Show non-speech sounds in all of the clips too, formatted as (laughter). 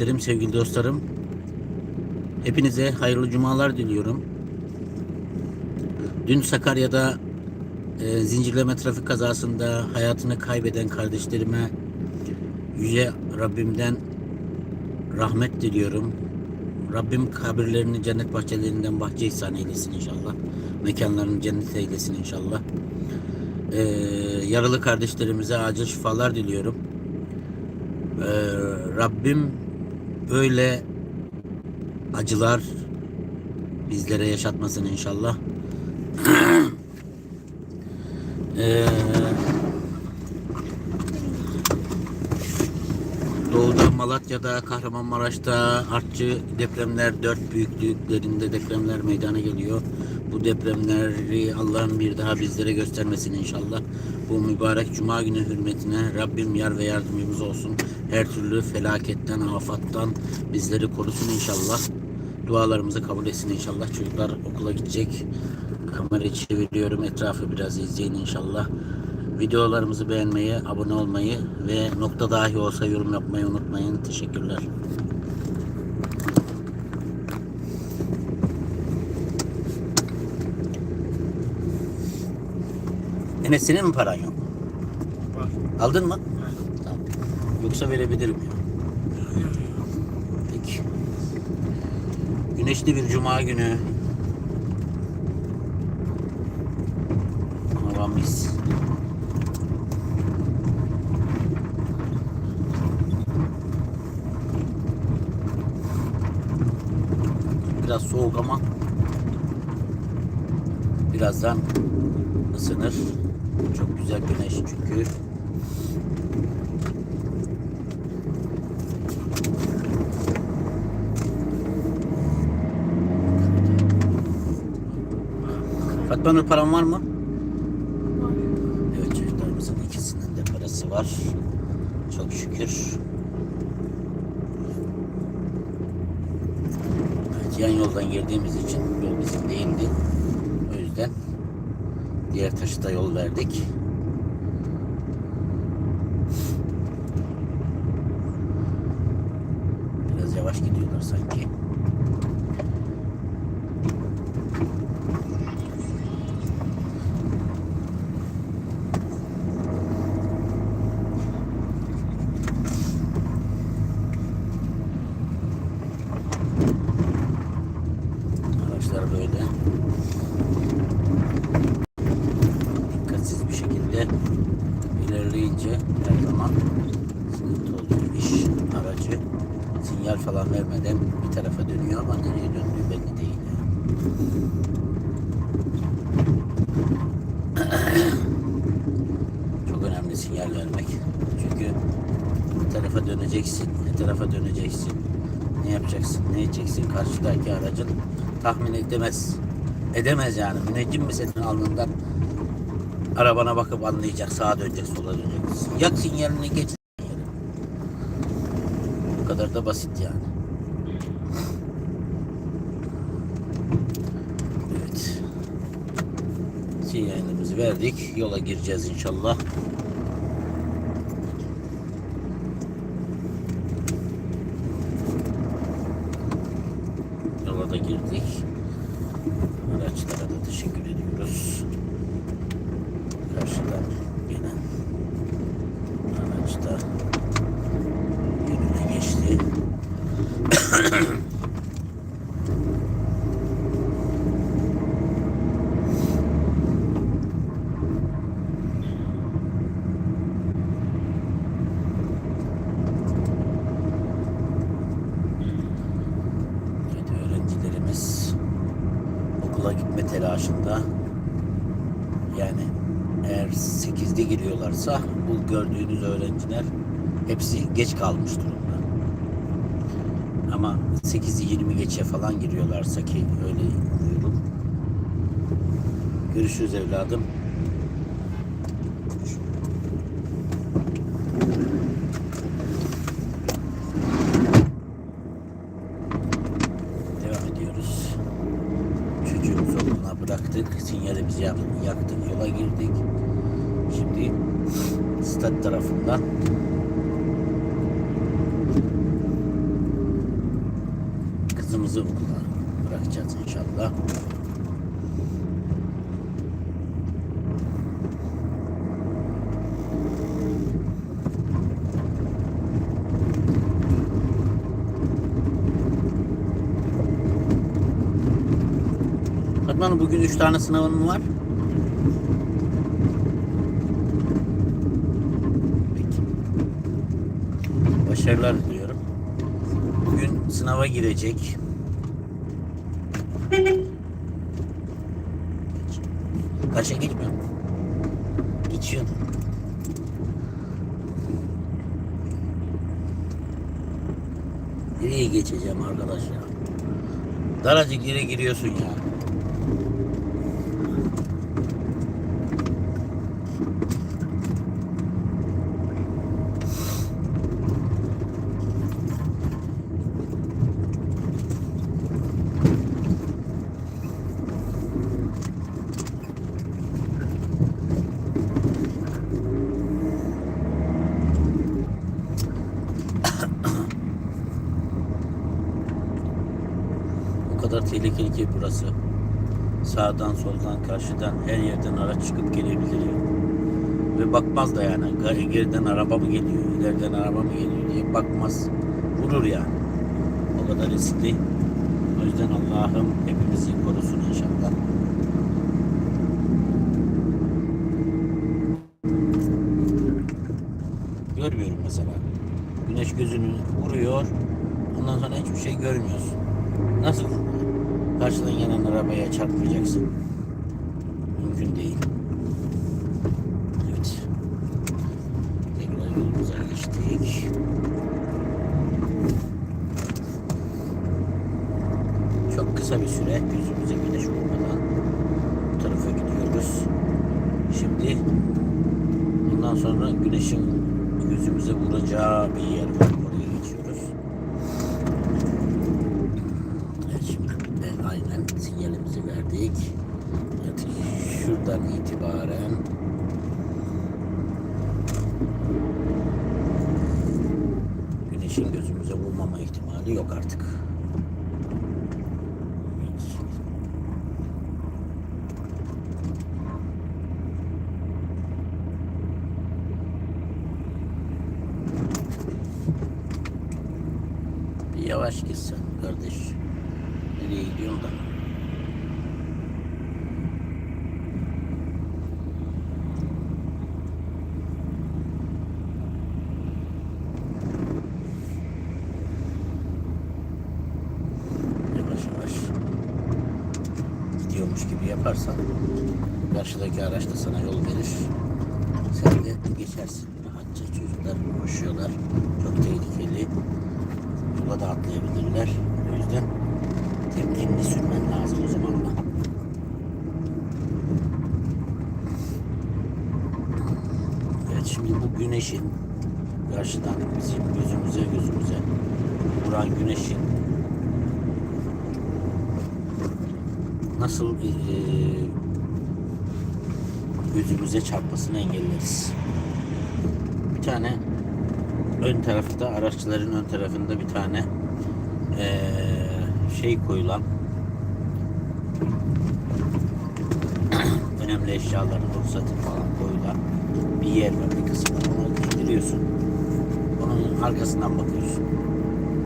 Derim sevgili dostlarım. Hepinize hayırlı cumalar diliyorum. Dün Sakarya'da e, zincirleme trafik kazasında hayatını kaybeden kardeşlerime Yüce Rabbimden rahmet diliyorum. Rabbim kabirlerini cennet bahçelerinden bahçe ihsan eylesin inşallah. Mekanlarını cennet eylesin inşallah. E, yaralı kardeşlerimize acil şifalar diliyorum. E, Rabbim böyle acılar bizlere yaşatmasın inşallah. (clears throat) Ee, Doğu'da, Malatya'da, Kahramanmaraş'ta artçı depremler dört büyüklüklerinde depremler meydana geliyor. Bu depremleri Allah'ın bir daha bizlere göstermesin inşallah. Bu mübarek cuma günü hürmetine Rabbim yar ve yardımcımız olsun. Her türlü felaketten, afattan bizleri korusun inşallah. Dualarımızı kabul etsin inşallah. Çocuklar okula gidecek. Kamerayı çeviriyorum. Etrafı biraz izleyin inşallah. Videolarımızı beğenmeyi, abone olmayı ve nokta dahi olsa yorum yapmayı unutmayın. Teşekkürler. Enes senin mi paran yok? Var. Aldın mı? Tamam. Yoksa verebilirim ya. Peki. Güneşli bir cuma günü. Hava mis. Biraz soğuk ama birazdan ısınır. Çok güzel güneş çünkü. Fatma Nur paran var mı? Evet çocuklarımızın ikisinin de parası var. Çok şükür. Evet, yan yoldan girdiğimiz için yol bizim değildi. O yüzden diğer taşıta yol verdik. Biraz yavaş gidiyorlar sanki. Araçlar böyle. Dikkatsiz bir şekilde ilerleyince her zaman sıkıntı oluyor. İş aracı sinyal falan vermeden bir tarafa dönüyor ama nereye döndüğü belli değil. Çok önemli sinyal vermek. Çünkü bir tarafa döneceksin, ne tarafa döneceksin, ne yapacaksın, ne edeceksin karşıdaki aracın tahmin edemez. Edemez yani. Müneccim mi senin alnından arabana bakıp anlayacak sağa dönecek sola dönecek. Yak sinyalini geç. Bu kadar da basit yani. Evet. Sinyalimizi verdik. Yola gireceğiz inşallah. Yola da girdik. Araçlara da teşekkür ediyoruz. Karşıdan gelen araçta yönüne geçti. Evet, öğrencilerimiz okula gitme telaşında. Yani eğer 8'de giriyorlarsa bu gördüğünüz öğrenciler hepsi geç kalmış durumda. Ama 8'i 20 geçe falan giriyorlarsa ki öyle umuyorum. Görüşürüz evladım. Devam ediyoruz. Çocuğumuzu okuluna bıraktık. Sinyalimizi yak- yaktık. Yola girdik. Şimdi stat tarafından kızımızı okula bırakacağız inşallah. Fatma Hanım bugün üç tane sınavın var? Peki. Başarılar diliyorum. Bugün sınava girecek. Kaça geçmiyor? Geçiyorsun. Nereye geçeceğim arkadaş ya? Daracık yere giriyorsun ya. O kadar tehlikeli ki burası. Sağdan, soldan, karşıdan, her yerden araç çıkıp gelebilir. Ve bakmaz da yani. Geriden araba mı geliyor, ileriden araba mı geliyor diye bakmaz. Vurur yani. O kadar riskli. O yüzden Allah'ım hepimizi korusun inşallah. Görmüyorum mesela. Güneş gözünü vuruyor. Ondan sonra hiçbir şey görmüyorsun. Nasıl? Karşıdan gelen arabaya çarpmayacaksın. Mümkün değil. Evet. Tekrar yolumuza geçtik. Çok kısa bir süre yüzümüze güneş vurmadan bu tarafa gidiyoruz. Şimdi bundan sonra güneşin yüzümüze vuracağı bir yer var. Oraya geçiyoruz. Evet, şimdi de aynen sinyalimizi verdik. Evet, şuradan itibaren güneşin gözümüze vurmama ihtimali yok artık. Evet. Bir yavaş gitsen kardeş. Nereye gidiyorsun da? Yavaş yavaş. Gidiyormuş gibi yaparsan karşıdaki araç da sana yol verir. Sen de geçersin. Rahatça çocuklar koşuyorlar. Çok tehlikeli. Yola da atlayabilirler. O yüzden temkinli sürmen lazım o zaman da. Evet şimdi bu güneşin karşıdan bizim gözümüze gözümüze vuran güneşin nasıl eee, gözümüze çarpmasını engelleriz. Bir tane ön tarafta araçların ön tarafında bir tane eee, şey koyulan önemli eşyaların ruhsatı falan koyulan bir yer var bir kısmı. Onu indiriyorsun. Onun arkasından bakıyorsun.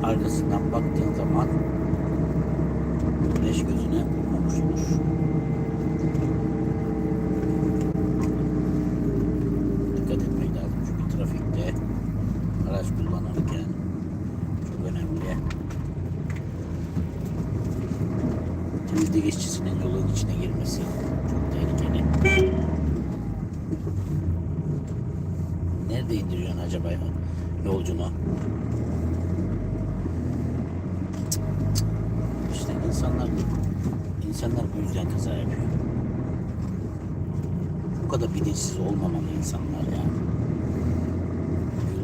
Arkasından baktığın zaman güneş gözüne olur. Dikkat etmek lazım çünkü trafikte araç kullanırken çok önemli. Temizlik işçisinin yolun içine girmesi çok tehlikeli. Nerede indiriyorsun acaba yolcunu? İşte insanlar insanlar bu yüzden kaza yapıyor. Bu kadar bilinçsiz olmamalı insanlar ya.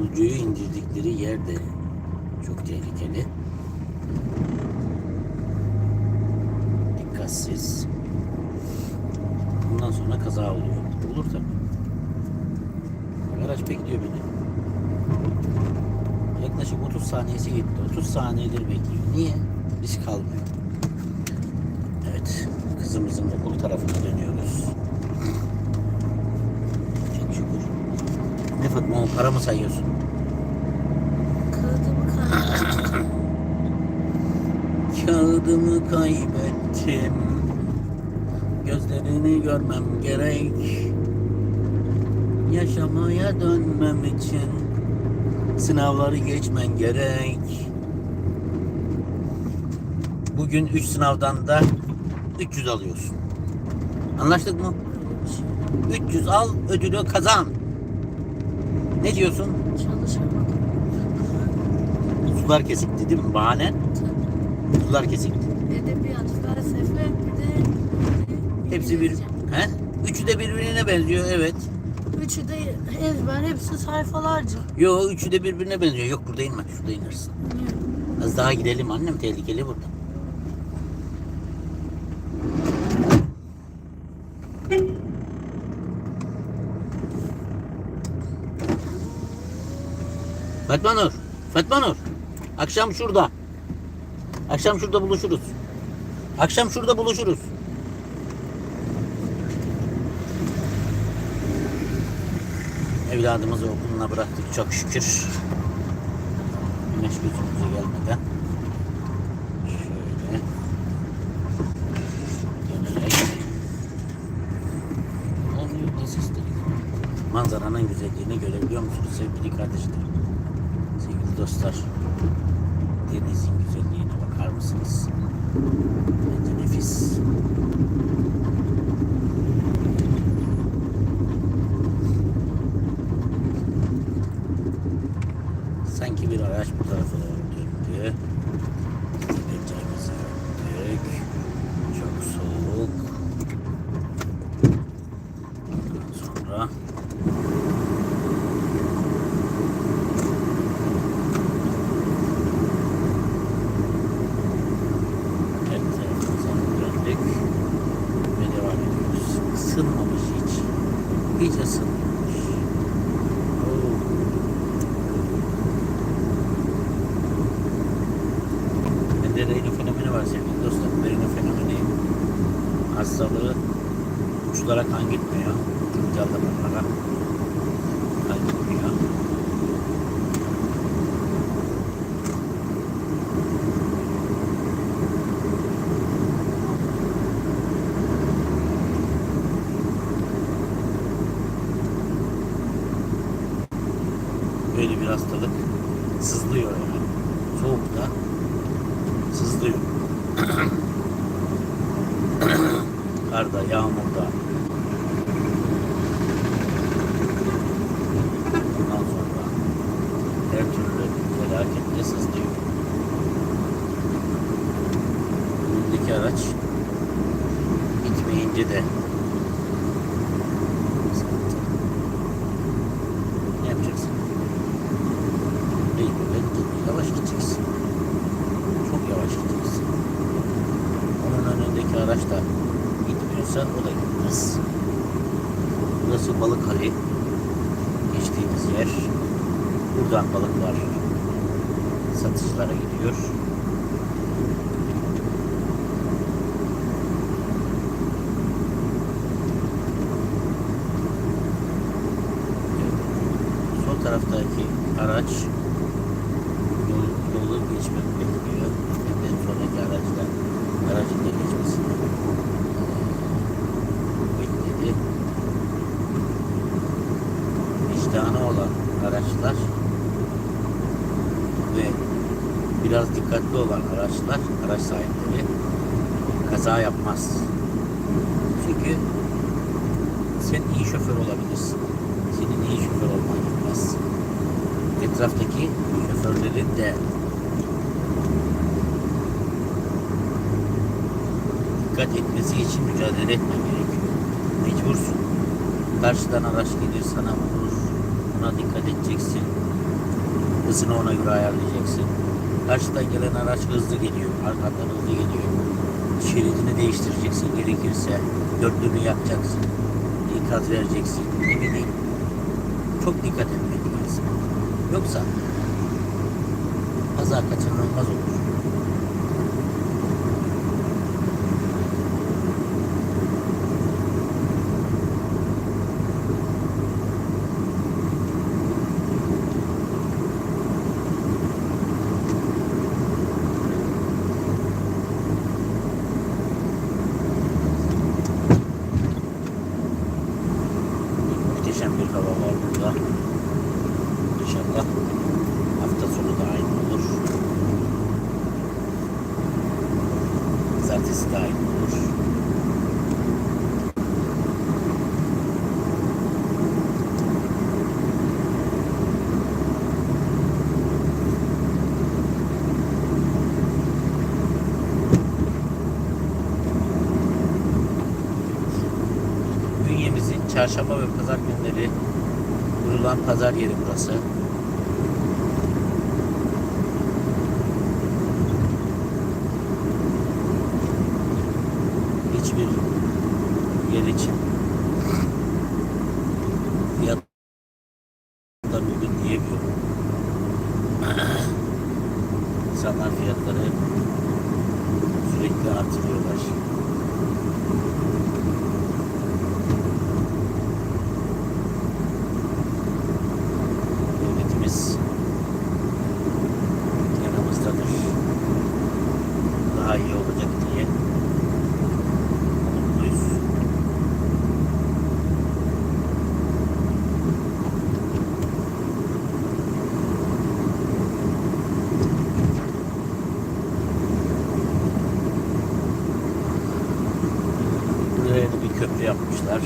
Yolcuyu indirdikleri yer de çok tehlikeli. Dikkatsiz. Bundan sonra kaza oluyor. Olur tabii. Araç bekliyor beni. Yaklaşık 30 saniyesi gitti. 30 saniyedir bekliyor. Niye? Risk almıyor. Kızımızın okul tarafına dönüyoruz. Çok şükür. Ne Fatma para mı sayıyorsun? Kağıdımı kaybettim. Gözlerini görmem gerek. Yaşamaya dönmem için sınavları geçmen gerek. Bugün 3 sınavdan da 300 alıyorsun. Anlaştık mı? Öyle bir şey. 300 al, ödülü kazan. Ne diyorsun? Çalışamadım. Sular kesikti değil mi? Bahanen sular kesikti. Edebiyat, felsefe bir de... Hepsi bir... He? Üçü de birbirine benziyor evet. Üçü de ezber, hepsi sayfalarca. Yo üçü de birbirine benziyor. Yok burada inme. Şurada inersin. Az daha gidelim annem. Tehlikeli burada. Fatma Nur. Fatma Nur. Akşam şurada. Akşam şurada buluşuruz. Akşam şurada buluşuruz. Evladımızı okuluna bıraktık çok şükür. Güneş gözümüze gelmeden. Şöyle. Dönerek. Manzaranın güzelliğini görebiliyor musunuz sevgili kardeşler? Dostlar. Denizin güzelliğine bakar mısınız? Bence nefis. Sanki bir araç bu tarafa doğru döndü. Hastalık sızlıyor. Soğukta sızlıyor. Karda, yağmurda. Ondan sonra her türlü felakette sızlıyor. Önündeki araç gitmeyince de sıkıntı. Ne yapacaksın? Değil, yavaş gideceksin. Çok yavaş gideceksin. Onun da gitmiyorsa o da gitmez. Burası Balıkhali. Geçtiğimiz yer. Buradan balıklar satışlara gidiyor. Taraftaki araç yol, yolu geçmek bekliyor. Benden sonraki araçlar aracın da geçmesini bekledi. Vicdanı olan araçlar ve biraz dikkatli olan araçlar, araç sahipleri kaza yapmaz. Çünkü sen iyi şoför olabilirsin. Senin iyi şoför olman yetmez. Etraftaki şoförlerin de dikkat etmesi için mücadele etmen gerekiyor. Mecbursun. Karşıdan araç gelir sana vurur. Buna dikkat edeceksin. Hızını ona göre ayarlayacaksın. Karşıdan gelen araç hızlı geliyor. Arkandan hızlı geliyor. Şeridini değiştireceksin gerekirse. Dörtlünü yapacaksın. İkaz vereceksin. Ne bileyim. Çok dikkat etmek. Yoksa kaza kaçınılmaz olur. Çarşamba ve pazar günleri kurulan pazar yeri burası. Hiçbir yer için fiyat da uygun diyemiyorum. İnsanlar fiyatları sürekli artırıyorlar. Devletimiz yanımızdadır. Daha iyi olacak diye umutluyuz. Buraya da bir köprü yapmışlar.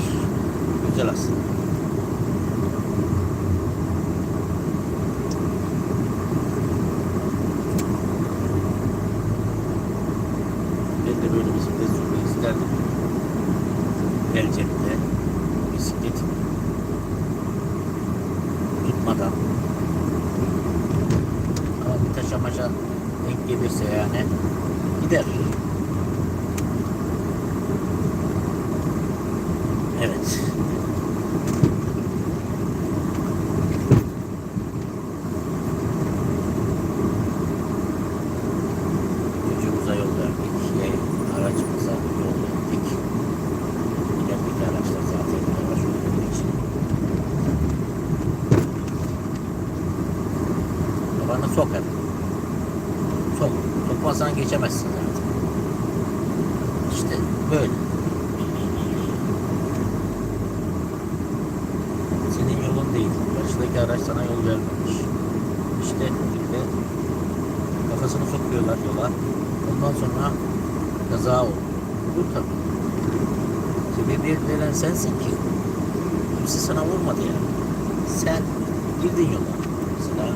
Güzel aslında. Ben de böyle bisiklet sürmek isterdim. El cebinde bisiklet tutmadan ama bir taşa maşa denk gelirse yani gider. Evet. Çocuğumuza yol verdik. Ye, aracımıza yol verdik. İlerideki araçlar zaten yavaş olduğu için. Babanı sok hadi. Sok. Sokmazsan geçemezsin zaten. İşte böyle. Senin yolun değil. Karşıdaki araç sana yol vermemiş. İşte de kafasını sokuyorlar yola. Ondan sonra kaza oldu. Olur tabii. Sebebiyet veren sensin ki. Kimse sana vurmadı yani. Sen girdin yola. Mesela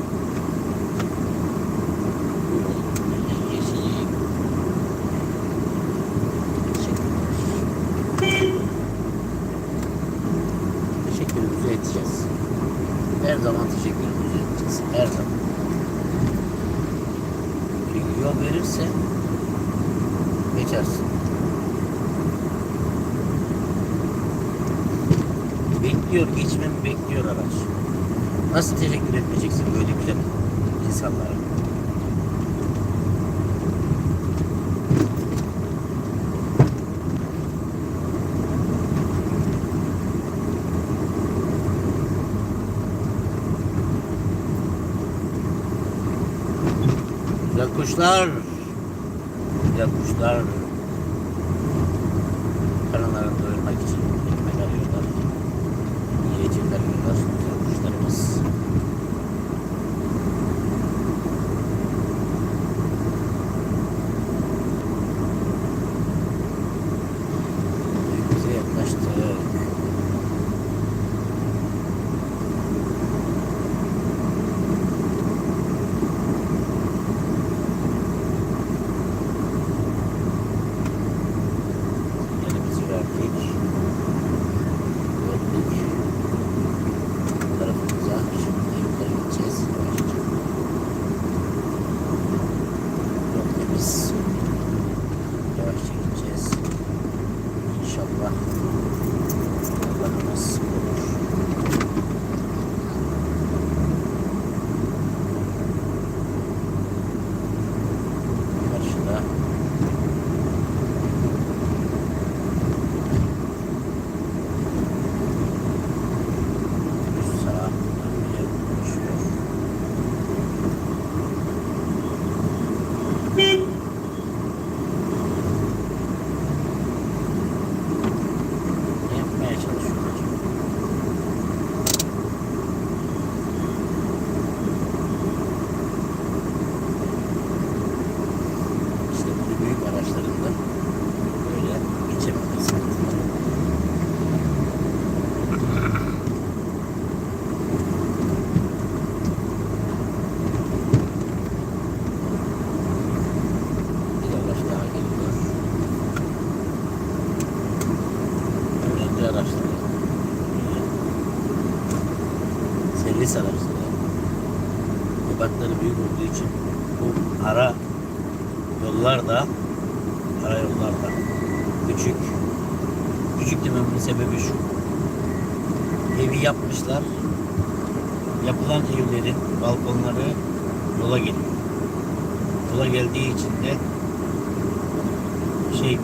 Yeşil. Teşekkürler. Teşekkürümüzü edeceğiz. Her zaman teşekkürümüzü edeceğiz. Her zaman. Çünkü yol verirse geçersin. Bekliyor, geçmemi bekliyor araç. Nasıl teşekkür etmeyeceksin böyle güzel insanlara? Kuşlar. Güzel kuşlar.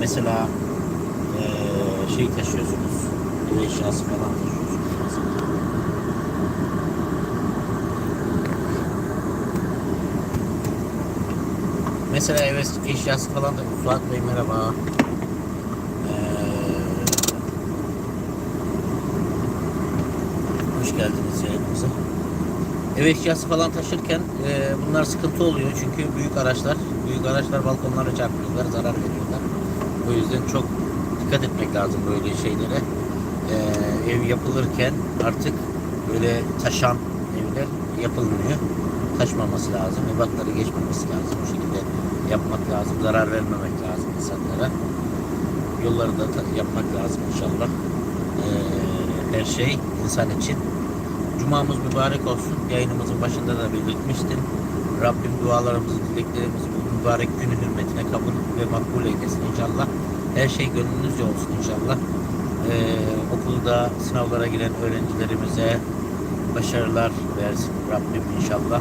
Mesela eee, şey taşıyorsunuz. Ev eşyası falan taşıyorsunuz mesela. Ev eşyası falan da Suat Bey merhaba. Eee, hoş geldiniz yayınımıza. Ev eşyası falan taşırken eee, bunlar sıkıntı oluyor çünkü büyük araçlar, büyük araçlar balkonlara çarpıyorlar, zarar veriyorlar. O yüzden çok dikkat etmek lazım böyle şeylere. Eee, ev yapılırken artık böyle taşan evler yapılmıyor. Taşmaması lazım, ebatları geçmemesi lazım. Bu şekilde yapmak lazım, zarar vermemek lazım insanlara. Yolları da yapmak lazım inşallah. Eee, her şey insan için. Cumamız mübarek olsun. Yayınımızın başında da belirtmiştim. Rabbim dualarımızı, dileklerimizi mübarek günün hürmetine kabul ve makbul eylesin inşallah. Her şey gönlünüzce olsun inşallah. Ee, okulda sınavlara giren öğrencilerimize başarılar versin Rabbim inşallah.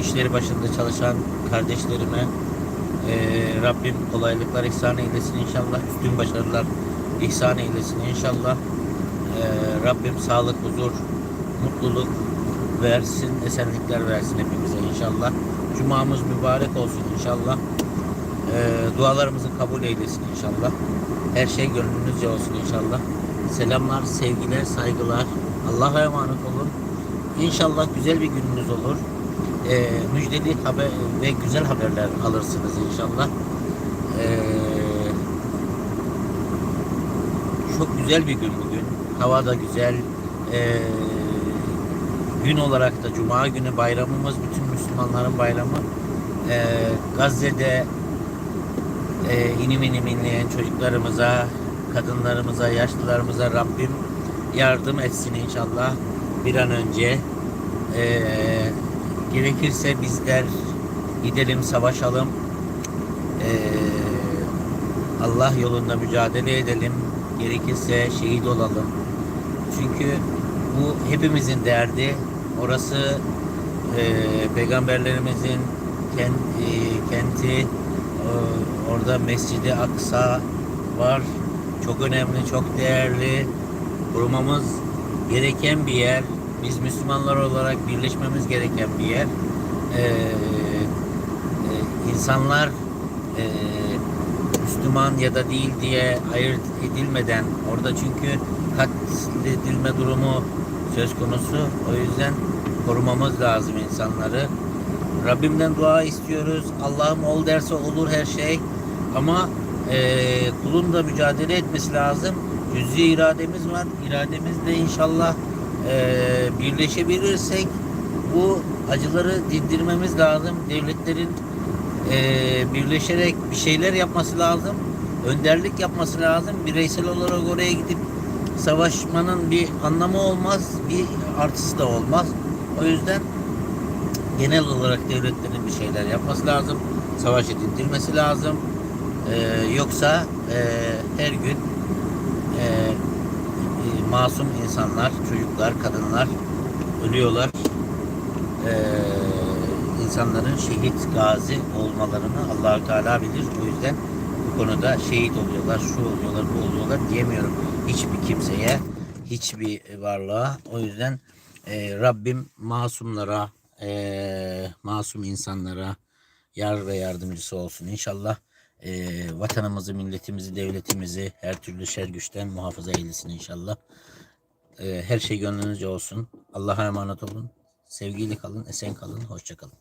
İşleri başında çalışan kardeşlerime ee, Rabbim kolaylıklar ihsan eylesin inşallah. Üstün başarılar ihsan eylesin inşallah. Ee, Rabbim sağlık, huzur, mutluluk versin, esenlikler versin hepimize inşallah. Cumamız mübarek olsun inşallah. Ee, dualarımızı kabul eylesin inşallah. Her şey gönlünüzce olsun inşallah. Selamlar, sevgiler, saygılar. Allah'a emanet olun. İnşallah güzel bir gününüz olur. Ee, müjdeli haber ve güzel haberler alırsınız inşallah. Ee, çok güzel bir gün bugün. Hava da güzel. Ee, gün olarak da Cuma günü bayramımız bütün Müslümanların bayramı. Ee, Gazze'de e, inim inim inleyen çocuklarımıza, kadınlarımıza, yaşlılarımıza Rabbim yardım etsin inşallah bir an önce. Ee, gerekirse bizler gidelim savaşalım. Ee, Allah yolunda mücadele edelim. Gerekirse şehit olalım. Çünkü bu hepimizin derdi. Orası e, peygamberlerimizin kent, e, kenti. E, orada Mescidi Aksa var. Çok önemli, çok değerli. Korumamız gereken bir yer. Biz Müslümanlar olarak birleşmemiz gereken bir yer. E, e, insanlar e, Müslüman ya da değil diye ayırt edilmeden orada çünkü katledilme durumu söz konusu. O yüzden korumamız lazım insanları. Rabbimden dua istiyoruz. Allah'ım ol derse olur her şey. Ama eee kulun da mücadele etmesi lazım. Cüz'i irademiz var. İrademizle inşallah eee, birleşebilirsek bu acıları dindirmemiz lazım. Devletlerin eee, birleşerek bir şeyler yapması lazım. Önderlik yapması lazım. Bireysel olarak oraya gidip savaşmanın bir anlamı olmaz. Bir artısı da olmaz. O yüzden genel olarak devletlerin bir şeyler yapması lazım. Savaşı dindirmesi lazım. Eee, yoksa eee, her gün eee, e, masum insanlar, çocuklar, kadınlar ölüyorlar. Eee insanların şehit gazi olmalarını Allahü Teala bilir. O yüzden bu konuda şehit oluyorlar, şu oluyorlar, bu oluyorlar diyemiyorum hiçbir kimseye, hiçbir varlığa. O yüzden eee, Rabbim masumlara, eee, masum insanlara yar ve yardımcısı olsun inşallah. Eee, vatanımızı, milletimizi, devletimizi her türlü şer güçten muhafaza eylesin inşallah. Eee, her şey gönlünüzce olsun. Allah'a emanet olun. Sevgiyle kalın, esen kalın, hoşça kalın.